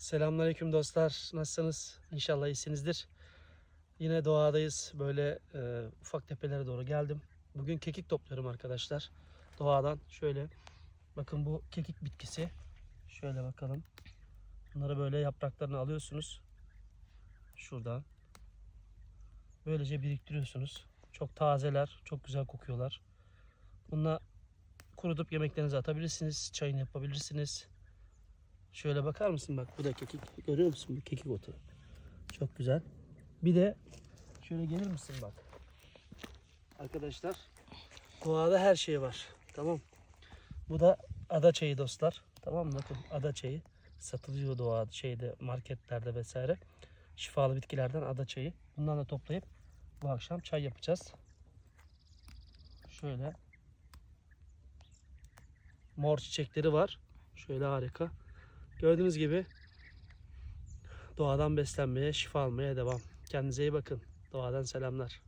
Selamünaleyküm dostlar. Nasılsınız? İnşallah iyisinizdir. Yine doğadayız. Böyle e, ufak tepelere doğru geldim. Bugün kekik topluyorum arkadaşlar. Doğadan şöyle. Bakın bu kekik bitkisi. Şöyle bakalım. Bunları böyle yapraklarını alıyorsunuz. Şuradan. Böylece biriktiriyorsunuz. Çok tazeler, çok güzel kokuyorlar. Bununla kurutup yemeklerinize atabilirsiniz. Çayını yapabilirsiniz. Şöyle bakar mısın bak bu da kekik. Görüyor musun bu kekik otu? Çok güzel. Bir de şöyle gelir misin bak. Arkadaşlar doğada her şey var. Tamam. Bu da ada çayı dostlar. Tamam mı? Bakın ada çayı satılıyor doğa şeyde marketlerde vesaire. Şifalı bitkilerden ada çayı. Bundan da toplayıp bu akşam çay yapacağız. Şöyle mor çiçekleri var. Şöyle harika. Gördüğünüz gibi doğadan beslenmeye, şifa almaya devam. Kendinize iyi bakın. Doğadan selamlar.